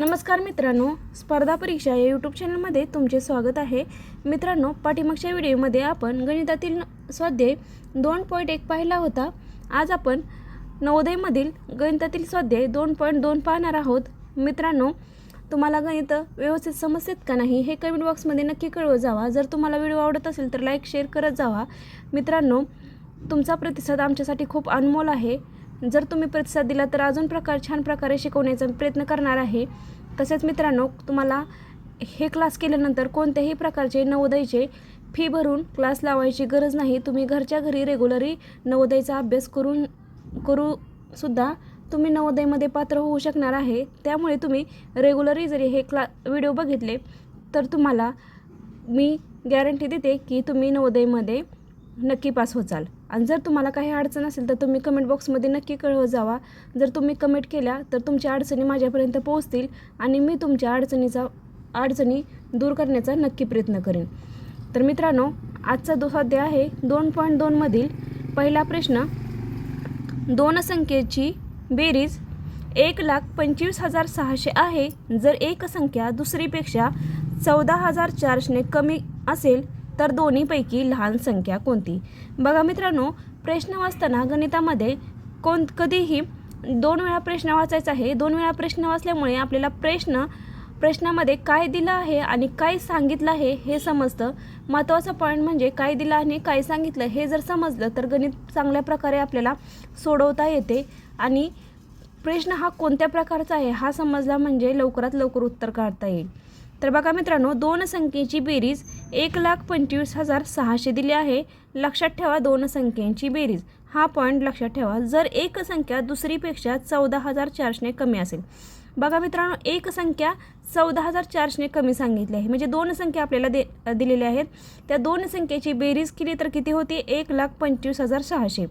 नमस्कार मित्रांनो स्पर्धा परीक्षा या यूट्यूब चॅनलमध्ये तुमचे स्वागत आहे. मित्रांनो पाठीमागच्या व्हिडिओमध्ये आपण गणितातील स्वाध्याय दोन पॉईंट एक पाहिला होता. आज आपण नवोदयमधील गणितातील स्वाध्याय दोन पॉईंट दोन पाहणार आहोत. मित्रांनो तुम्हाला गणित व्यवस्थित समजतात का नाही हे कमेंट बॉक्समध्ये नक्की कळवत जावा. जर तुम्हाला व्हिडिओ आवडत असेल तर लाईक शेअर करत जावा. मित्रांनो तुमचा प्रतिसाद आमच्यासाठी खूप अनमोल आहे. जर तुम्ही प्रतिसाद दिला तर अजून प्रकार छान प्रकारे शिकवण्याचा प्रयत्न करणार आहे. तसेच मित्रांनो तुम्हाला हे क्लास केल्यानंतर कोणत्याही प्रकारचे नवोदयचे फी भरून क्लास लावायची गरज नाही. तुम्ही घरच्या घरी रेग्युलरी नवोदयचा अभ्यास करून करू सुद्धा तुम्ही नवोदयमध्ये पात्र होऊ शकणार आहे. त्यामुळे तुम्ही रेग्युलरी जरी हे क्ला व्हिडिओ बघितले तर तुम्हाला मी गॅरंटी देते की तुम्ही नवोदयमध्ये नक्की पास होचाल. आणि जर तुम्हाला काही अडचण असेल तर तुम्ही कमेंट बॉक्समध्ये नक्की कळवत जावा. जर तुम्ही कमेंट केल्या तर तुमच्या अडचणी माझ्यापर्यंत पोहोचतील आणि मी तुमच्या अडचणीचा अडचणी दूर करण्याचा नक्की प्रयत्न करेन. तर मित्रांनो आजचा दो स्वाध्याय आहे दोन पॉईंट दोनमधील पहिला प्रश्न दोन संख्येची बेरीज एक लाख पंचवीस हजार सहाशे आहे. जर एक संख्या दुसरीपेक्षा चौदा हजार चारशे कमी असेल तर दोन्हीपैकी लहान संख्या कोणती? बघा मित्रांनो प्रश्न वाचताना गणितामध्ये कोण कधीही दोन वेळा प्रश्न वाचायचा आहे. दोन वेळा प्रश्न वाचल्यामुळे आपल्याला प्रश्न प्रश्नामध्ये काय दिलं आहे आणि काय सांगितलं आहे हे समजतं. महत्त्वाचा पॉईंट म्हणजे काय दिलं आणि काय सांगितलं हे जर समजलं तर गणित चांगल्या प्रकारे आपल्याला सोडवता येते. आणि प्रश्न हा कोणत्या प्रकारचा आहे हा समजला म्हणजे लवकरात लवकर उत्तर काढता येईल. तर बघा मित्रांनो दोन संख्येची बेरीज एक लाख पंचवीस हजार सहाशे दिली आहे. लक्षात ठेवा दोन संख्यांची बेरीज. हा पॉईंट लक्षात ठेवा. जर एक संख्या दुसरीपेक्षा चौदा हजार चारशे कमी असेल. बघा मित्रांनो एक संख्या चौदा हजार चारशे कमी सांगितली आहे. म्हणजे दोन संख्या आपल्याला दे दिलेल्या आहेत. त्या दोन संख्येची बेरीज केली तर किती होती? एक लाख पंचवीस हजार सहाशे.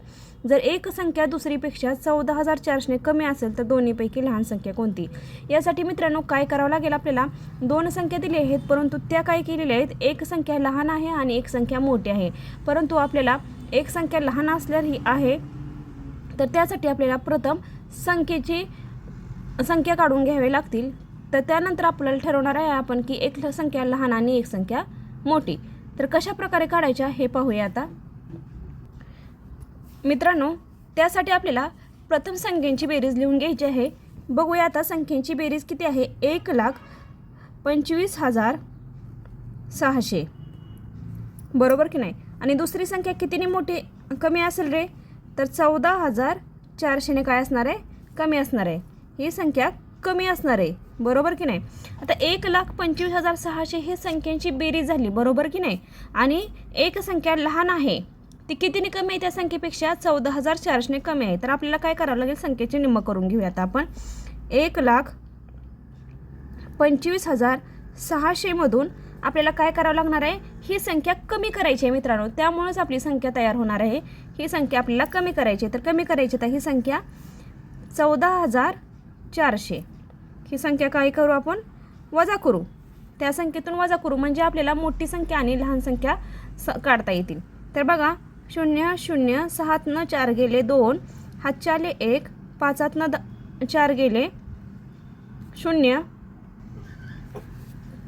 जर एक संख्या दुसरीपेक्षा चौदा हजार चारशे कमी असेल तर दोन्हीपैकी लहान संख्या कोणती? यासाठी मित्रांनो काय करावं लागेल आपल्याला? दोन संख्या दिली आहेत परंतु त्या काय केलेल्या आहेत? एक संख्या लहान आहे आणि एक संख्या मोठी आहे. परंतु आपल्याला एक संख्या लहान असल्याही आहे. तर त्यासाठी आपल्याला प्रथम संख्येची संख्या काढून घ्यावे लागतील. तर त्यानंतर आपल्याला ठरवणार आहे आपण की एक संख्या लहान आणि एक संख्या मोठी. तर कशा प्रकारे काढायच्या हे पाहूया आता. मित्रांनो त्यासाठी आपल्याला प्रथम संख्यांची बेरीज लिहून घ्यायची आहे. बघूया आता संख्यांची बेरीज किती आहे. एक लाख पंचवीस हजार सहाशे. बरोबर की नाही? आणि दुसरी संख्या कितीने मोठी? कमी असेल रे. तर चौदा हजार चारशेने काय असणार आहे? कमी असणार आहे. ही संख्या कमी असणार आहे. बरोबर की नाही? आता एक लाख पंचवीस हजार सहाशे ही संख्यांची बेरीज झाली. बरोबर की नाही? आणि एक संख्या लहान आहे. ती कितीने कमी आहे त्या संख्येपेक्षा? चौदा हजार चारशेने कमी आहे. तर आपल्याला काय करावं लागेल? संख्येचे निम्म करून घेऊया आता आपण. एक लाख पंचवीस हजार सहाशेमधून आपल्याला काय करावं लागणार आहे? ही संख्या कमी करायची आहे मित्रांनो. त्यामुळेच आपली संख्या तयार होणार आहे. ही संख्या आपल्याला कमी करायची आहे. तर कमी करायची तर ही संख्या चौदा हजार चारशे. ही संख्या काय करू आपण? वजा करू. त्या संख्येतून वजा करू. म्हणजे आपल्याला मोठी संख्या आणि लहान संख्या स काढता येतील. तर बघा शून्य शून्य सहातनं चार गेले दोन. हातच्याले एक पाचातनं द चार गेले शून्य.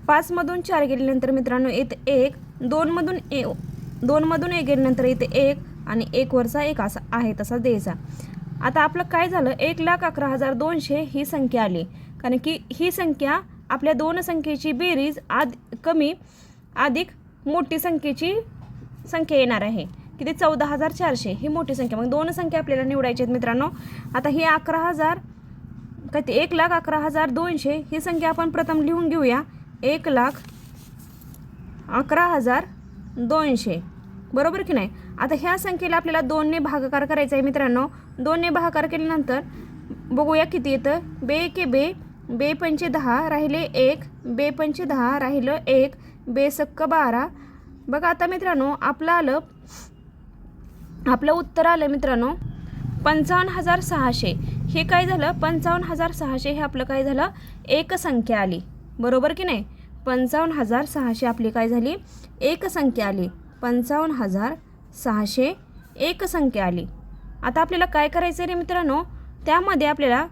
पाचमधून चार गेल्यानंतर मित्रांनो येथे एक दोनमधून ए दोनमधून एक गेल्यानंतर इथे एक आणि एक वरचा एक असा आहे तसा द्यायचा आता आपलं काय झालं? एक लाख अकरा हजार दोनशे ही संख्या आली. कारण की ही संख्या आपल्या दोन संख्येची बेरीज आद कमी अधिक मोठी संख्येची संख्या येणार आहे. किती? चौदा हजार चारशे ही मोठी संख्या. मग दोन संख्या आपल्याला निवडायची आहेत मित्रांनो. आता ही अकरा हजार काय ते? एक लाख अकरा हजार दोनशे ही संख्या आपण प्रथम लिहून घेऊया. एक लाख अकरा हजार दोनशे. बरोबर की नाही? आता ह्या संख्येला आपल्याला दोनने भागाकार करायचा आहे मित्रांनो. दोनने भागाकार केल्यानंतर बघूया किती येतं? बे के बे बे पंचे दहा राहिले एक बे पंचे दहा राहिलं एक बे सक्क बारा. बघा आता मित्रांनो आपलं आलं आपलं उत्तर आलं मित्रांनो पंचावन्न हजार सहाशे. हे काय झालं? पंचावन्न हजार सहाशे हे आपलं काय झालं? एक संख्या आली. बरोबर की नाही? पंचावन्न हजार सहाशे आपली काय झाली? एक संख्या आली. पंचावन्न हजार सहाशे एक संख्या आली. आता आपल्याला काय करायचं रे मित्रांनो? त्यामध्ये आपल्याला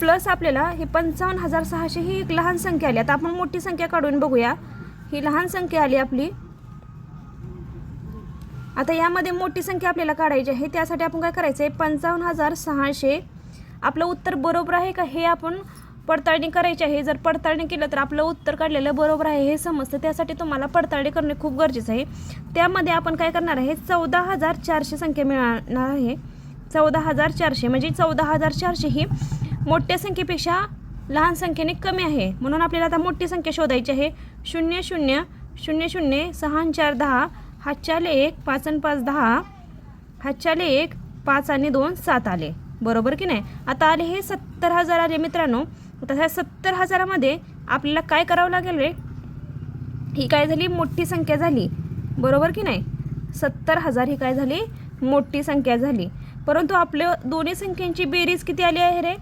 प्लस आपल्याला हे पंचावन्न हजार सहाशे ही एक लहान संख्या आली. आता आपण मोठी संख्या काढून बघूया. ही लहान संख्या आली आपली. आता यामध्ये मोठी संख्या आपल्याला काढायची आहे. त्यासाठी आपण काय करायचं आहे पंचावन्न हजार सहाशे आपलं उत्तर बरोबर आहे का हे आपण पडताळणी करायची आहे. जर पडताळणी केलं तर आपलं उत्तर काढलेलं बरोबर आहे हे समजतं. त्यासाठी तुम्हाला पडताळणी करणे खूप गरजेचं आहे. त्यामध्ये आपण काय करणार आहे? चौदा हजार चारशे संख्या मिळणार आहे. चौदा हजार चारशे म्हणजे चौदा हजार चारशे ही मोठ्या संख्येपेक्षा लहान संख्येने कमी आहे. म्हणून आपल्याला आता मोठी संख्या शोधायची आहे. शून्य शून्य शून्य शून्य सहा चार दहा. हातच्याले एक पाच आणि पाच दहा. हातच्याले एक पाच आणि दोन सात आले. बरोबर की नाही? आता आले हे सत्तर हजार आले मित्रांनो. आता ह्या सत्तर हजारामध्ये आपल्याला काय करावं लागेल रे? ही काय झाली? मोठी संख्या झाली. बरोबर की नाही? सत्तर हजार ही काय झाली? मोठी संख्या झाली. परंतु आपल्या दोन्ही संख्यांची बेरीज किती आली आहे रे?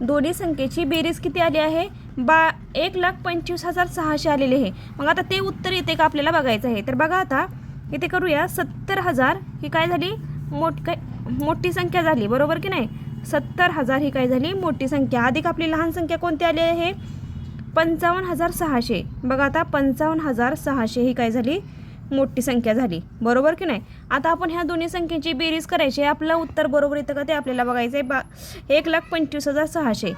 दोन्ही संख्येची बेरीज किती आली आहे? बा एक लाख पंचवीस हजार सहाशे आलेले आहे मग आता ते उत्तर येते का आपल्याला बघायचं आहे? तर बघा आता इथे करूया. सत्तर हजार ही काय झाली? मोठ काय मोठी संख्या झाली बरोबर की नाही? सत्तर हजार ही काय झाली? मोठी संख्या. अधिक आपली लहान संख्या कोणती आली आहे? पंचावन्न हजार सहाशे. बघा आता पंचावन्न हजार सहाशे ही काय झाली? मोठी संख्या झाली. बरोबर की नाही? आता आपण ह्या दोन्ही संख्येची बेरीज करायची आहे. आपलं उत्तर बरोबर येतं का ते आपल्याला बघायचं आहे बा एक लाख पंचवीस हजार सहाशे.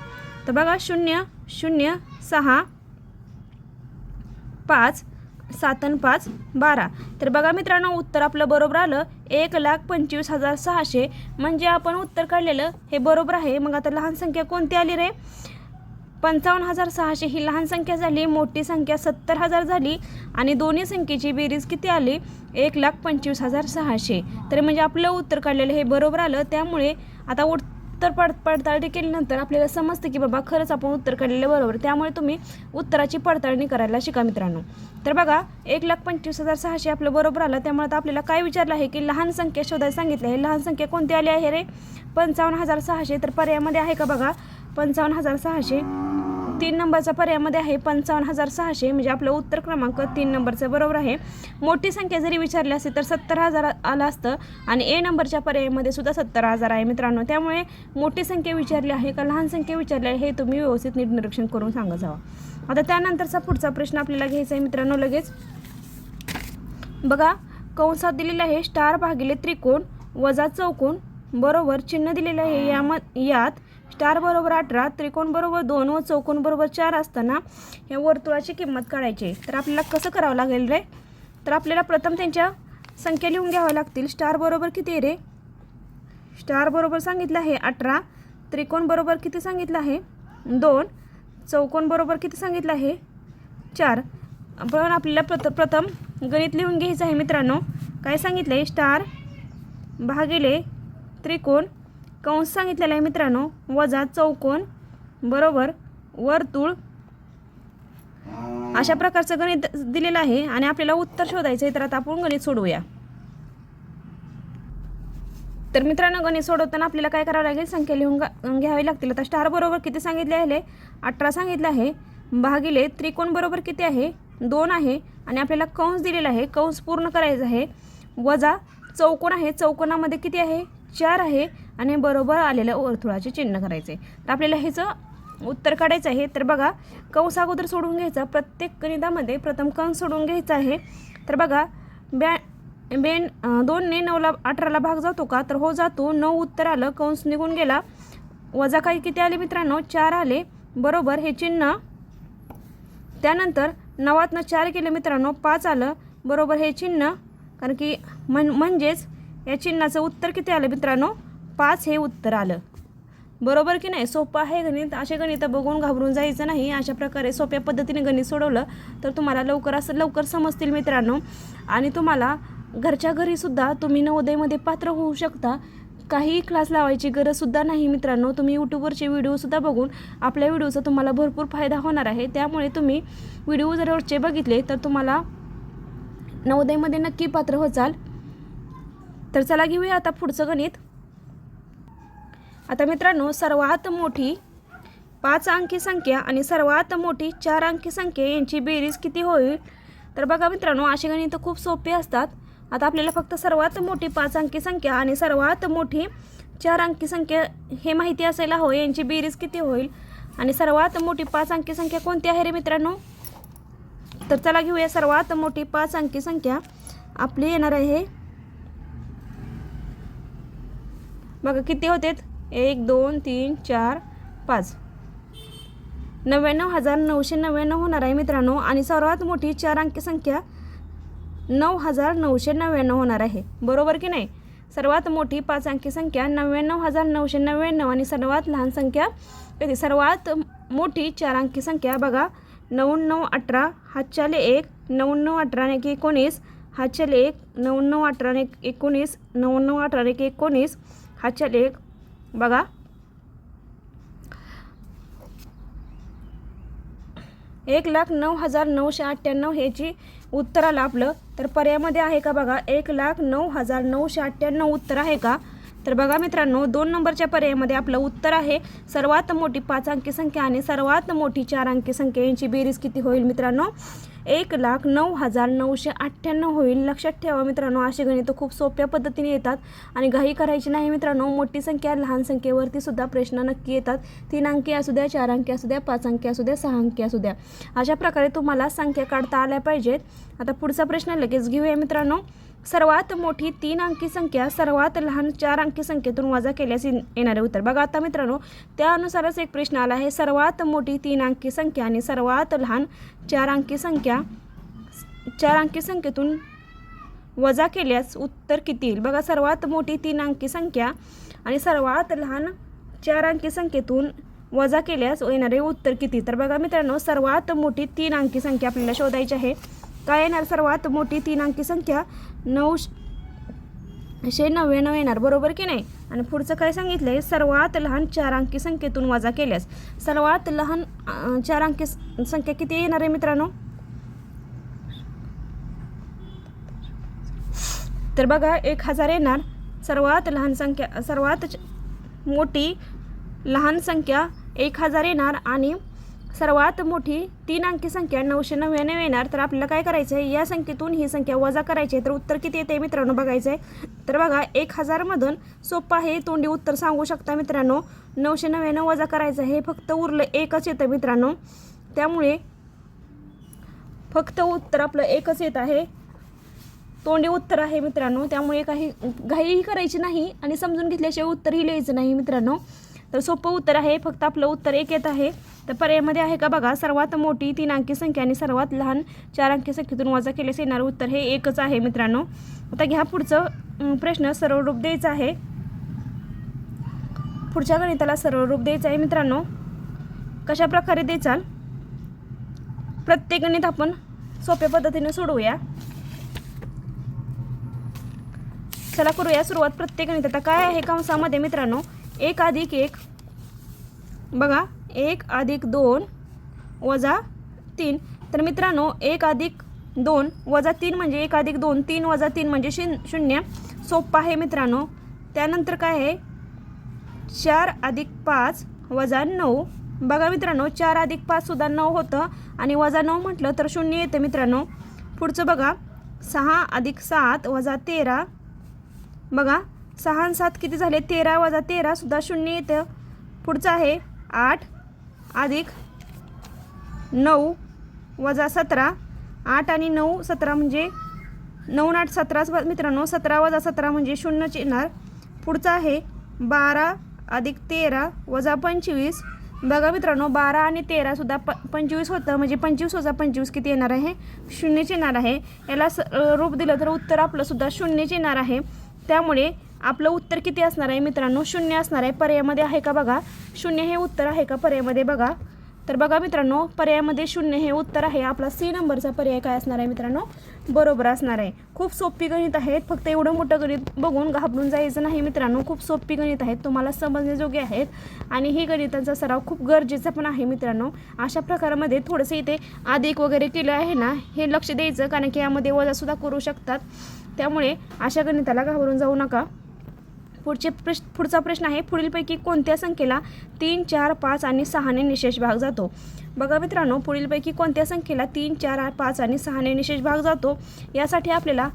तर बघा शून्य शून्य सहा पाच सातन पाच बारा. तर बघा मित्रांनो उत्तर आपलं बरोबर आलं. एक लाख पंचवीस हजार सहाशे. म्हणजे आपण उत्तर काढलेलं हे बरोबर आहे. मग आता लहान संख्या कोणती आली रे? पंचावन्न हजार सहाशे. ही लहान संख्या झाली मोठी संख्या सत्तर हजार झाली आणि दोन्ही संख्येची बेरीज किती आली? एक लाख पंचवीस हजार सहाशे. तर म्हणजे आपलं उत्तर काढलेलं हे बरोबर आलं. त्यामुळे आता उत्तर पड पडताळणी केल्यानंतर आपल्याला समजतं की बाबा खरंच आपण उत्तर काढलेलं बरोबर. त्यामुळे तुम्ही उत्तराची पडताळणी करायला शिका मित्रांनो. तर बघा एक लाख पंचवीस हजार सहाशे आपलं बरोबर आलं. त्यामुळे आता आपल्याला काय विचारलं आहे की लहान संख्या शोधायला सांगितलं आहे. लहान संख्या कोणती आली आहे रे? पंचावन्न हजार सहाशे. तर पर्यायामध्ये आहे का बघा? पंचावन्न हजार सहाशे. तीन नंबरचा पर्यायामध्ये आहे पंचावन्न हजार सहाशे म्हणजे आपलं उत्तर क्रमांक तीन नंबरचं बरोबर आहे. मोठी संख्या जरी विचारली असती तर सत्तर हजार आलं असतं आणि ए नंबरच्या पर्यायामध्ये सुद्धा सत्तर हजार आहे मित्रांनो. त्यामुळे मोठी संख्या विचारली आहे का लहान संख्या विचारली आहे हे तुम्ही व्यवस्थित नीट निरीक्षण करून सांगत जावा आता त्यानंतरचा पुढचा प्रश्न आपल्याला घ्यायचा आहे मित्रांनो लगेच. बघा कंसात दिलेलं आहे स्टार भागिले त्रिकोण वजा चौकोन बरोबर चिन्ह दिलेलं आहे याम यात स्टार बरोबर अठरा त्रिकोण बरोबर दोन व चौकोन बरोबर चार असताना या वर्तुळाची किंमत काढायची. आहे. तर आपल्याला कसं करावं लागेल रे? तर आपल्याला प्रथम त्यांच्या संख्या लिहून घ्याव्या लागतील. स्टार बरोबर किती आहे रे? स्टार बरोबर सांगितलं आहे अठरा त्रिकोण बरोबर किती सांगितलं आहे? दोन चौकोन बरोबर किती सांगितलं आहे? चार. पण आपल्याला प्रथ प्रथम गणित लिहून घ्यायचं आहे मित्रांनो. काय सांगितलं आहे स्टार भागिले त्रिकोण कंस सांगितलेला आहे मित्रांनो वजा चौकोन बरोबर वर्तुळ. अशा प्रकारचं गणित दिलेलं आहे आणि आपल्याला उत्तर शोधायचं आहे तर आता आपण गणित सोडवूया. तर मित्रांनो गणित सोडवताना आपल्याला काय करावं लागेल? संख्या लिहून गा- घ्यावी लागतील. आता स्टार बरोबर किती सांगितले आहे? अठरा सांगितलं आहे. भागिले त्रिकोण बरोबर किती आहे? दोन आहे. आणि आपल्याला कंस दिलेला आहे. कंस पूर्ण करायचं आहे. वजा चौकोन आहे. चौकोनामध्ये किती आहे? चार आहे. आणि बरोबर आलेलं वर्तुळाचे चिन्ह करायचे. तर आपल्याला ह्याचं उत्तर काढायचं आहे. तर बघा कंस अगोदर सोडून घ्यायचा. प्रत्येक गणितामध्ये प्रथम कंस सोडून घ्यायचा आहे. तर बघा ब्या बेन दोनने नऊला अठराला भाग जातो का? तर हो जातो. नऊ उत्तर आलं कंस निघून गेला. वजा काही किती आले मित्रांनो? चार आले. बरोबर हे चिन्ह. त्यानंतर नवातनं चार केलं मित्रांनो पाच आलं. बरोबर हे चिन्ह. कारण की म्हण म्हणजेच या चिन्हाचं उत्तर किती आलं मित्रांनो? पाच हे उत्तर आलं. बरोबर की नाही? सोपं आहे गणित. असे गणित बघून घाबरून जायचं नाही. अशा प्रकारे सोप्या पद्धतीने गणित सोडवलं तर तुम्हाला लवकर असं लवकर समजतील मित्रांनो. आणि तुम्हाला घरच्या घरीसुद्धा तुम्ही नवोदयमध्ये पात्र होऊ शकता. काही क्लास लावायची गरजसुद्धा नाही मित्रांनो. तुम्ही यूट्यूबवरचे व्हिडिओसुद्धा बघून आपल्या व्हिडिओचा तुम्हाला भरपूर फायदा होणार आहे. त्यामुळे तुम्ही व्हिडिओ जर बघितले तर तुम्हाला नवोदयमध्ये नक्की पात्र होचाल. तर चला घेऊया आता पुढचं गणित. आता मित्रांनो सर्वात मोठी पाच अंकी संख्या आणि सर्वात मोठी चार अंकी संख्या यांची बेरीज किती होईल? तर बघा मित्रांनो असे गणित खूप सोपे असतात. आता आपल्याला फक्त सर्वात मोठी पाच अंकी संख्या आणि सर्वात मोठी चार अंकी संख्या हे माहिती असायला हवं यांची बेरीज किती होईल? आणि सर्वात मोठी पाच अंकी संख्या कोणती आहे रे मित्रांनो? तर चला घेऊया सर्वात मोठी पाच अंकी संख्या. आपली येणार आहे. बघा किती होते एक दोन तीन चार पाच. नव्याण्णव हजार नऊशे नव्याण्णव होणार आहे मित्रांनो आणि सर्वात मोठी चार अंकी संख्या नऊ हजार नऊशे नव्याण्णव होणार आहे. बरोबर की नाही? सर्वात मोठी पाच अंकी संख्या नव्याण्णव हजार नऊशे नव्याण्णव आणि सर्वात लहान संख्या सर्वात मोठी चार अंकी संख्या बघा. नव्याण्णव अठरा हातच्याले एक नव्याण्णव अठरा एक एकोणीस. हातच्याले एक नव्याण्णव अठरा एक एकोणीस. नऊ अठरा एक एकोणीस. हातच्याले एक बघा. एक लाख नऊ हजार नऊशे अठ्ठ्याण्णव ह्याची उत्तर आलं आपलं. तर पर्यायमध्ये आहे का बघा? एक लाख नऊ हजार नऊशे अठ्ठ्याण्णव उत्तर आहे का? तर बघा मित्रांनो दोन नंबरच्या पर्यायामध्ये आपलं उत्तर आहे सर्वात मोठी पाच अंकी संख्या आणि सर्वात मोठी चार अंकी संख्या. यांची बेरीज किती होईल मित्रांनो? एक लाख नऊ हजार नऊशे अठ्ठ्याण्णव होईल. लक्षात ठेवा मित्रांनो अशी गणितं खूप सोप्या पद्धतीने येतात आणि घाई करायची नाही मित्रांनो. मोठी संख्या लहान संख्येवरती सुद्धा प्रश्न नक्की येतात. तीन अंकी असू द्या चार अंकी असू द्या पाच अंकी असू द्या सहा अंकी असू द्या. अशा प्रकारे तुम्हाला संख्या काढता आल्या पाहिजेत. आता पुढचा प्रश्न लगेच घेऊया मित्रांनो. सर्वात मोठी तीन अंकी संख्या सर्वात लहान चार अंकी संख्येतून वजा केल्यास येणारे उत्तर. बघा आता मित्रांनो त्यानुसारच एक प्रश्न आला आहे. सर्वात मोठी तीन अंकी संख्या आणि सर्वात लहान चार अंकी संख्या चार अंकी संख्येतून वजा केल्यास उत्तर किती येईल? बघा सर्वात मोठी तीन अंकी संख्या आणि सर्वात लहान चार अंकी संख्येतून वजा केल्यास येणारे उत्तर किती? तर बघा मित्रांनो सर्वात मोठी तीन अंकी संख्या आपल्याला शोधायची आहे. काय येणार? सर्वात मोठी तीन अंकी संख्या नऊ शे नव्याण्णव येणार बरोबर की नाही? आणि पुढचं काय सांगितलं आहे सर्वात लहान चार अंकी संख्येतून वजा केल्यास. सर्वात लहान चार अंकी संख्या किती येणार आहे मित्रांनो? तर बघा एक हजार येणार. सर्वात लहान संख्या सर्वात मोठी लहान संख्या एक हजार येणार आणि सर्वात मोठी तीन अंकी संख्या नऊशे नव्याण्णव येणार. तर आपल्याला काय करायचं आहे? या संख्येतून ही संख्या वजा करायची आहे. तर उत्तर किती येते मित्रांनो? बघायचं आहे तर बघा एक हजारमधून सोपं आहे. तोंडी उत्तर सांगू शकता मित्रांनो. नऊशे नव्याण्णव वजा करायचं आहे. फक्त उरलं एकच येतं मित्रांनो. त्यामुळे फक्त उत्तर आपलं एकच येत आहे. तोंडी उत्तर आहे मित्रांनो. त्यामुळे काही घाईही करायची नाही आणि समजून घेतल्याशिवाय उत्तरही लिहायचं नाही मित्रांनो. तर सोपं उत्तर आहे फक्त आपलं उत्तर एक येत आहे. तर पर्यायमध्ये आहे का बघा सर्वात मोठी तीन अंकी संख्या आणि सर्वात लहान चार अंकी संख्येतून वजा केल्यास येणारं उत्तर हे एकच आहे मित्रांनो. आता घ्या पुढचं प्रश्न सरळ रूप द्यायचं आहे. पुढच्या गणिताला सरळ रूप द्यायचं आहे मित्रांनो. कशा प्रकारे द्यायचाल प्रत्येक गणित आपण सोप्या पद्धतीने सोडवूया. चला करूया सुरुवात. प्रत्येक गणित आता काय आहे कंसामध्ये मित्रांनो? एक अधिक एक. बघा एक अधिक दोन वजा तीन. तर मित्रांनो एक अधिक दोन वजा तीन म्हणजे एक अधिक दोन तीन वजा तीन म्हणजे शिन शून्य. सोप्पा आहे मित्रांनो. त्यानंतर काय आहे? चार अधिक पाच वजा नऊ. बघा मित्रांनो चार अधिक पाचसुद्धा नऊ होतं आणि वजा नऊ म्हटलं तर शून्य येतं मित्रांनो. पुढचं बघा सहा अधिक सात वजा तेरा. बघा सहा आणि सात किती झाले? तेरा वजा तेरासुद्धा शून्य येतं. पुढचं आहे आठ अधिक नऊ वजा सतरा. आठ आणि नऊ सतरा म्हणजे नऊ आठ सतराच मित्रांनो सतरा वजा सतरा म्हणजे शून्यच येणार. पुढचं आहे बारा अधिक तेरा वजा पंचवीस. बघा मित्रांनो बारा आणि तेरासुद्धा प पंचवीस होतं म्हणजे पंचवीस वजा पंचवीस किती येणार आहे? शून्यच येणार आहे. याला स रूप दिलं तर उत्तर आपलंसुद्धा शून्यच येणार आहे. त्यामुळे आपलं उत्तर किती असणार आहे मित्रांनो? शून्य असणार आहे. पर्यायामध्ये आहे का बघा? शून्य हे उत्तर आहे का? पर्यायामध्ये बघा. तर बघा मित्रांनो पर्यायामध्ये शून्य हे उत्तर आहे. आपला सी नंबरचा पर्याय काय असणार आहे मित्रांनो? बरोबर असणार आहे. खूप सोपी गणित आहेत फक्त एवढं मोठं गणित बघून घाबरून जायचं नाही मित्रांनो. खूप सोपी गणित आहेत तुम्हाला समजण्याजोगे आहेत आणि ही गणितांचा सराव खूप गरजेचा पण आहे मित्रांनो. अशा प्रकारामध्ये थोडंसं इथे अधिक वगैरे केलं आहे ना हे लक्ष द्यायचं. कारण की यामध्ये वजासुद्धा करू शकतात. त्यामुळे अशा गणिताला घाबरून जाऊ नका. पुढचे प्रश्न पुढचा प्रश्न आहे पुढीलपैकी कोणत्या संख्येला तीन चार पाच आणि सहाने निशेष भाग जातो? बघा मित्रांनो पुढीलपैकी कोणत्या संख्येला तीन चार पाच आणि सहाने निशेष भाग जातो? यासाठी आपल्याला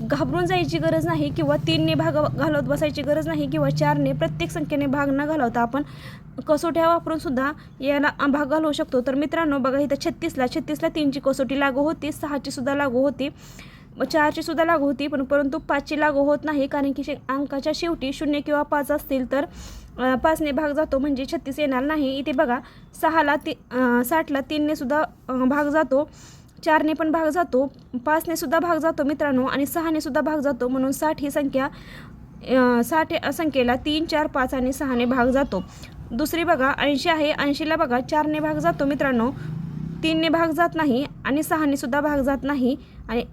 घाबरून जायची गरज नाही किंवा तीनने भाग घालवत बसायची गरज नाही किंवा चारने प्रत्येक संख्येने भाग न घालवता आपण कसोट्या वापरून सुद्धा याला भाग घालवू शकतो. तर मित्रांनो बघा इथं छत्तीसला छत्तीसला तीनची कसोटी लागू होती सहाची सुद्धा लागू होती. चारची सुद्धा लागू होती पण परंतु पाचची लागू होत नाही कारण की शे अंकाच्या शेवटी शून्य किंवा पाच असतील तर पाचने भाग जातो म्हणजे छत्तीस येणार नाही. इथे बघा सहाला ती साठला तीनने सुद्धा भाग जातो चारने पण भाग जातो पाचने सुद्धा भाग जातो मित्रांनो आणि सहाने सुद्धा भाग जातो म्हणून साठ ही संख्या साठ या संख्येला तीन चार पाच आणि सहाने भाग जातो. दुसरी बघा ऐंशी आहे ऐंशीला बघा चारने भाग जातो मित्रांनो तीनने भाग जात नाही आणि सहाने सुद्धा भाग जात नाही आणि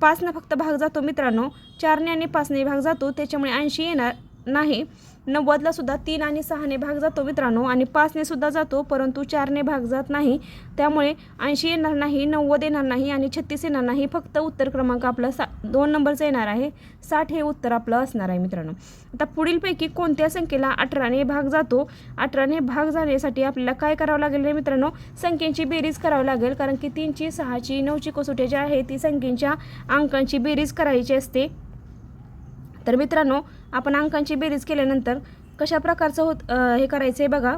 पाचनं फक्त भाग जातो मित्रांनो. चारने आणि पाचने भाग जातो. त्याच्यामुळे ऐंशी येणार नाही. नव्वदला सुद्धा तीन आणि सहाने भाग जातो मित्रांनो आणि पाचने सुद्धा जातो परंतु चारने भाग जात नाही. त्यामुळे ऐंशी येणार नाही नव्वद येणार नाही आणि छत्तीस येणार नाही. फक्त उत्तर क्रमांक आपलं सा दोन नंबरचं येणार आहे. साठ हे उत्तर आपलं असणार आहे मित्रांनो. आता पुढीलपैकी कोणत्या संख्येला अठराने भाग जातो? अठराने भाग जाण्यासाठी आपल्याला काय करावं लागेल रे मित्रांनो? संख्येची बेरीज करावी लागेल कारण की तीनची सहाची नऊची कसोटी जी आहे ती संख्येच्या अंकांची बेरीज करायची असते. तर मित्रांनो आपण अंकांची बेरीज केल्यानंतर कशा प्रकारचं होत हे करायचं आहे बघा.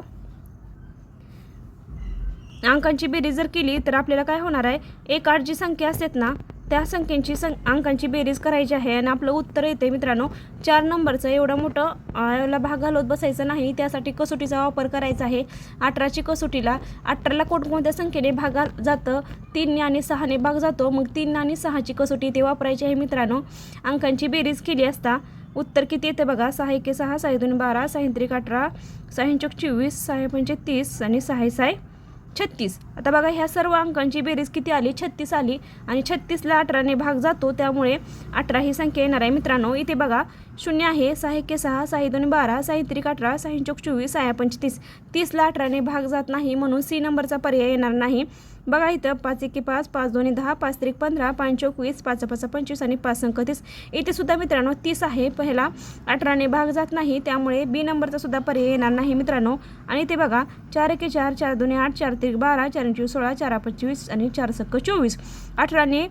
अंकांची बेरीज जर केली तर आपल्याला काय होणार आहे? एक आठ जी संख्या असतात ना त्या संख्येची सं अंकांची बेरीज करायची आहे आणि आपलं उत्तर येते मित्रांनो चार नंबरचं एवढं मोठं याला भाग घालवत बसायचं नाही. त्यासाठी कसोटीचा वापर करायचा आहे. अठराची कसोटीला अठराला कोणकोणत्या संख्येने भाग जातं? तीन आणि सहाने भाग जातो. मग तीन आणि सहाची कसोटी ते वापरायची आहे मित्रांनो. अंकांची बेरीज केली असता उत्तर किती येते बघा? सहा एके सहा सहा दोन बारा सहा त्रिक अठरा सहा चौक चोवीस सहा पंचे तीस आणि सहा साय छत्तीस. आता बघा ह्या सर्व अंकांची बेरीज किती आली? छत्तीस आली आणि छत्तीसला अठराने भाग जातो. त्यामुळे अठरा ही संख्या येणार आहे. मित्रांनो इथे बघा शून्य आहे सहा एके सहा सहा दोन बारा सहा त्रिक अठरा सहा चौक चोवीस सहा पंचतीस. तीसला अठराने भाग जात नाही म्हणून सी नंबरचा पर्याय येणार नाही. बघा इथं पाच एके पाच पाच दोन्ही दहा पाच त्रिक पंधरा पाच चोवीस पाच पाच पंचवीस आणि पाच संख तीस इथे सुद्धा मित्रांनो तीस आहे. पहिला अठराने भाग जात नाही त्यामुळे बी नंबरचा सुद्धा पर्याय येणार नाही मित्रांनो. आणि ते बघा चार एके चार चार दोन्ही आठ चार त्रिक बारा चार चोवीस सोळा चार पंचवीस आणि चार सक्क चोवीस. अठराने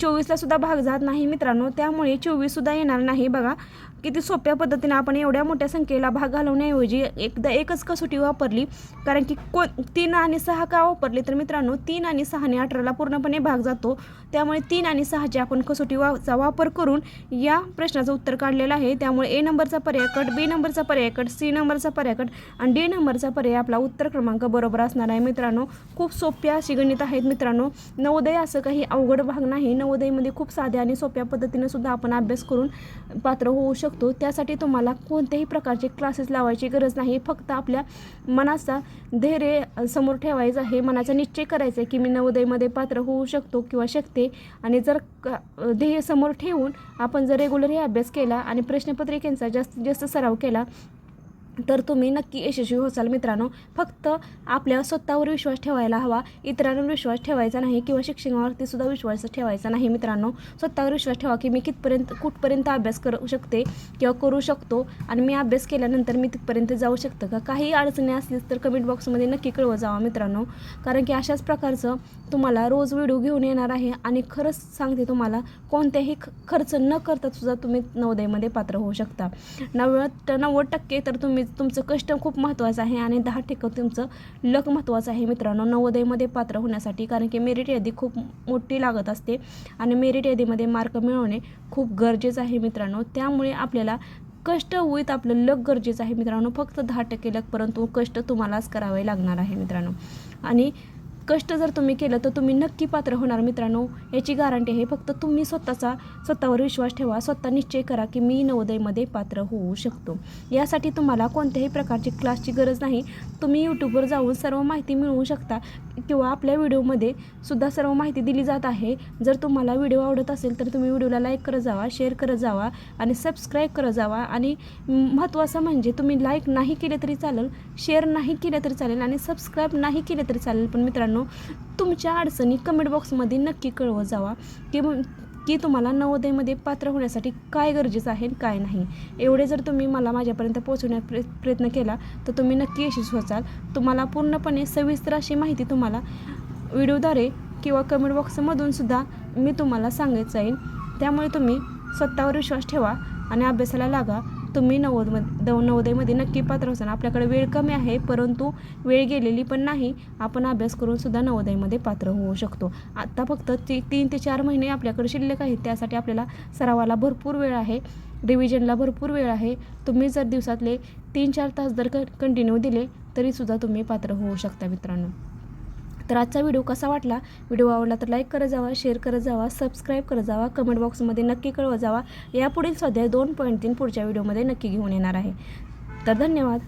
चोवीसला सुद्धा भाग जात नाही मित्रांनो त्यामुळे चोवीससुद्धा येणार नाही. बघा किती सोप्या पद्धतीने आपण एवढ्या मोठ्या संख्येला भाग घालवण्याऐवजी एकदा एकच कसोटी वापरली कारण की को तीन आणि सहा का वापरली तर मित्रांनो तीन आणि सहाने अठराला पूर्णपणे भाग जातो. त्यामुळे तीन आणि सहाची आपण कसोटी वाचा वापर करून या प्रश्नाचं उत्तर काढलेलं आहे. त्यामुळे ए नंबरचा पर्याय कट बी नंबरचा पर्याय कट सी नंबरचा पर्याय कट आणि डी नंबरचा पर्याय आपला उत्तर क्रमांक बरोबर असणार आहे. मित्रांनो खूप सोप्या अशी गणित आहेत मित्रांनो. नवोदय असं काही अवघड भाग नाही. नवोदयमध्ये खूप साध्या आणि सोप्या पद्धतीने सुद्धा आपण अभ्यास करून पात्र होऊ शकतो. त्यासाठी तुम्हाला कोणत्याही प्रकारचे क्लासेस लावायची गरज नाही. फक्त आपल्या मनाचा धैर्य समोर ठेवायचं आहे. मनाचा निश्चय करायचा आहे की मी नवोदयमध्ये पात्र होऊ शकतो किंवा शकते. आणि जर ध्येय समोर ठेवून आपण जर रेग्युलरही अभ्यास केला आणि प्रश्नपत्रिकेंचा जास्तीत जास्त सराव केला तर तुम्ही नक्की यशस्वी होसाल मित्रांनो. फक्त आपल्या स्वतःवर विश्वास ठेवायला हवा. इतरांवर विश्वास ठेवायचा नाही किंवा शिक्षणावरती सुद्धा विश्वास ठेवायचा नाही मित्रांनो. स्वतःवर विश्वास ठेवा की मी कितपर्यंत कुठपर्यंत अभ्यास करू शकते किंवा करू शकतो आणि मी अभ्यास केल्यानंतर मी तिथपर्यंत जाऊ शकतं का? काही अडचणी असलीच तर कमेंट बॉक्समध्ये नक्की कळवं जावा मित्रांनो. कारण की अशाच प्रकारचं तुम्हाला रोज व्हिडिओ घेऊन येणार आहे आणि खरंच सांगते तुम्हाला कोणत्याही ख खर्च न करता सुद्धा तुम्ही नवोदयमध्ये पात्र होऊ शकता. नव्वद नव्वद टक्के तर तुम्ही तुमचं कष्ट खूप महत्त्वाचं आहे आणि दहा टक्के तुमचं लक महत्त्वाचं आहे मित्रांनो. नवोदयमध्ये पात्र होण्यासाठी कारण की मेरिट यादी खूप मोठी लागत असते आणि मेरिट यादीमध्ये मार्क मिळवणे खूप गरजेचं आहे मित्रांनो. त्यामुळे आपल्याला कष्ट होईत आपलं लक गरजेचं आहे मित्रांनो. फक्त दहा टक्के लक परंतु कष्ट तुम्हालाच करावे लागणार आहे मित्रांनो. आणि कष्ट जर तुम्ही केलं तर तुम्ही नक्की पात्र होणार मित्रांनो. याची गॅरंटी आहे फक्त तुम्ही स्वतःचा स्वतःवर विश्वास ठेवा स्वतः निश्चय करा की मी नवोदयमध्ये पात्र होऊ शकतो. यासाठी तुम्हाला कोणत्याही प्रकारची क्लासची गरज नाही. तुम्ही यूट्यूबवर जाऊन सर्व माहिती मिळवू शकता किंवा आपल्या व्हिडिओमध्ये सुद्धा सर्व माहिती दिली जात आहे. जर तुम्हाला व्हिडिओ आवडत असेल तर तुम्ही व्हिडिओला लाईक करत जावा शेअर करत जावा आणि सबस्क्राईब करत जावा. आणि महत्त्वाचं म्हणजे तुम्ही लाईक नाही केले तरी चालेल शेअर नाही केलं तरी चालेल आणि सबस्क्राईब नाही केलं तरी चालेल. पण मित्रांनो तुमच्या अडचणी कमेंट बॉक्समध्ये नक्की कळवत जावा. की की तुम्हाला नवोदयमध्ये पात्र होण्यासाठी काय गरजेचं आहे काय नाही. एवढे जर तुम्ही मला माझ्यापर्यंत पोहोचवण्यात प्र प्रयत्न केला तर तुम्ही नक्की यशस्वी व्हाल तुम्हाला पूर्णपणे सविस्तर अशी माहिती तुम्हाला व्हिडिओद्वारे किंवा कमेंट बॉक्समधून सुद्धा मी तुम्हाला सांगायचं जाईल त्यामुळे तुम्ही स्वतःवर विश्वास ठेवा आणि अभ्यासाला लागा. तुम्ही नवोदमध्ये दव नवोदयमध्ये नक्की पात्र होसान आपल्याकडे वेळ कमी आहे परंतु वेळ गेलेली पण नाही. आपण अभ्यास करून सुद्धा नवोदयमध्ये पात्र होऊ शकतो. आत्ता फक्त ती तीन ते चार महिने आपल्याकडे शिल्लक आहेत. त्यासाठी आपल्याला सरावाला भरपूर वेळ आहे. रिव्हिजनला भरपूर वेळ आहे. तुम्ही जर दिवसातले तीन चार तास जर क कंटिन्यू दिले तरीसुद्धा तुम्ही पात्र होऊ शकता मित्रांनो. तर आजचा व्हिडिओ कसा वाटला? व्हिडिओ आवडला तर लाईक करत जावा शेअर करत जावा सबस्क्राईब करत जावा कमेंट बॉक्समध्ये नक्की कळवत जावा. यापुढील स्वाध्याय दोन पॉईंट तीन पुढच्या व्हिडिओमध्ये नक्की घेऊन येणार आहे. तर धन्यवाद.